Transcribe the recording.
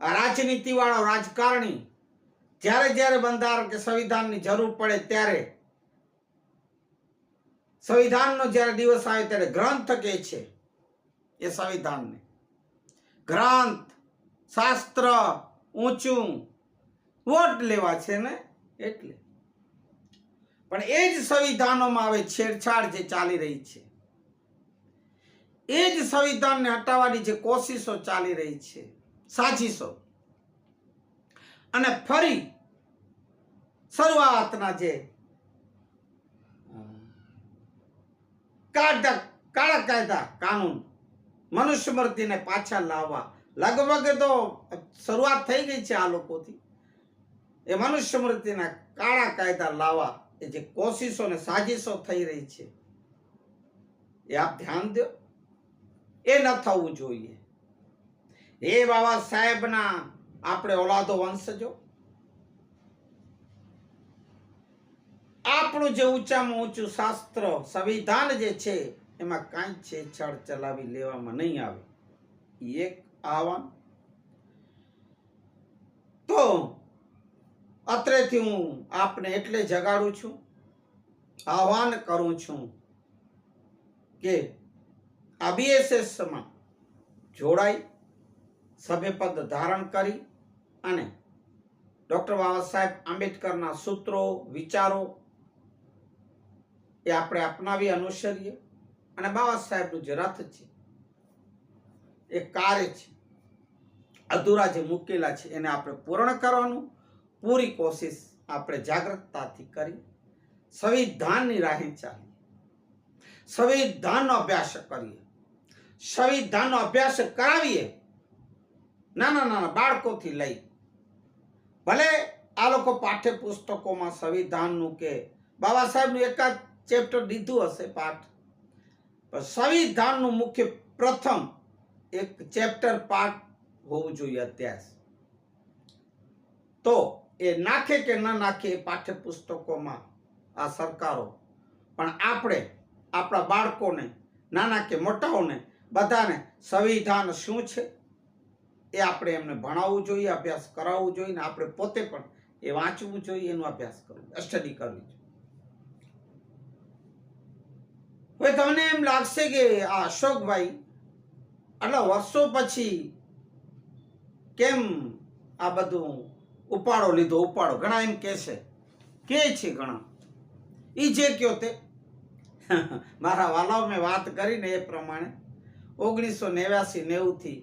રાજનીતિવાળો રાજકારણી જ્યારે જ્યારે બંધારણ કે સંવિધાનની જરૂર પડે ત્યારે સંવિધાનનો જ્યારે દિવસ આવે ત્યારે ગ્રંથ કે છે એ સંવિધાનને. ગ્રંથ, શાસ્ત્ર, ઊંચું, વોટ લેવા છે ને એટલે. પણ એ જ સંવિધાનોમાં હવે છેડછાડ જે ચાલી રહી છે, એ જ સંવિધાનને હટાવવાની જે કોશિશો ચાલી રહી છે સાજીશો. અને ફરી શરૂઆતના જે કાળા કાયદા કાનૂન મનુસ્મૃતિને પાછા લાવવા. લગભગ તો શરૂઆત થઈ ગઈ છે આ લોકોથી. એ મનુસ્મૃતિના કાળા કાયદા લાવવા એ જે કોશિશો ને સાજીશો થઈ રહી છે. એ આપ ધ્યાન દો. એ ન થવું જોઈએ. એ બાબા સાહેબના આપણે ઓલાદો વંશજો આપણું જે ઊંચામાં ઊંચું શાસ્ત્ર, સંવિધાન જે છે, એમાં કાંઈ છેડછાડ ચલાવી લેવામાં નહીં આવે. એક આહવાન તો અત્રેથી હું આપને એટલે જગાડું છું, આહવાન કરું છું કે આ બીએસએસમાં જોડાઈ સભ્યપદ ધારણ કરી અને ડૉક્ટર બાબા સાહેબ આંબેડકરના સૂત્રો, વિચારો એ આપણે અપનાવી અનુસરીએ. અને બાબા સાહેબનું જે રથ છે, એ કાર્ય છે, અધૂરા જે મૂકેલા છે, એને આપણે પૂર્ણ કરવાનું. પૂરી કોશિશ આપણે જાગૃતતાથી કરી. સંવિધાનની રાહે ચાલીએ. સંવિધાનનો અભ્યાસ કરીએ. સંવિધાનનો અભ્યાસ કરાવીએ. નાના નાના બાળકોથી લઈ. ભલે આ લોકો પાઠ્યપુસ્તકોમાં સંવિધાનનું કે બાબા સાહેબનું એકાદ ચેપ્ટર દીધું હશે પાઠ, પણ સંવિધાનનું મુખ્ય પ્રથમ એક ચેપ્ટર પાઠ હોવું જોઈએ અભ્યાસ તો એ નાખે કે ન નાખે એ પાઠ્યપુસ્તકોમાં આ સરકારો. પણ આપણે, આપણા બાળકોને, નાના કે મોટાઓને બધાને સંવિધાન શું છે? એ આપણે એમને ભણાવવું જોઈએ, અભ્યાસ કરાવવું જોઈએ ને આપણે પોતે પણ એ વાંચવું જોઈએ, એનો અભ્યાસ કરવો સ્ટડી કરવી જોઈએ. તમને એમ લાગશે કે આ અશોકભાઈ આટલા વર્ષો પછી કેમ આ બધું ઉપાડો લીધો, ઉપાડો? ઘણા એમ કહેશે કે છે ઘણા. ઈ જે કયો તે. મારા વાલાઓ મેં વાત કરીને એ પ્રમાણે ઓગણીસો નેવ્યાસી નેવુંથી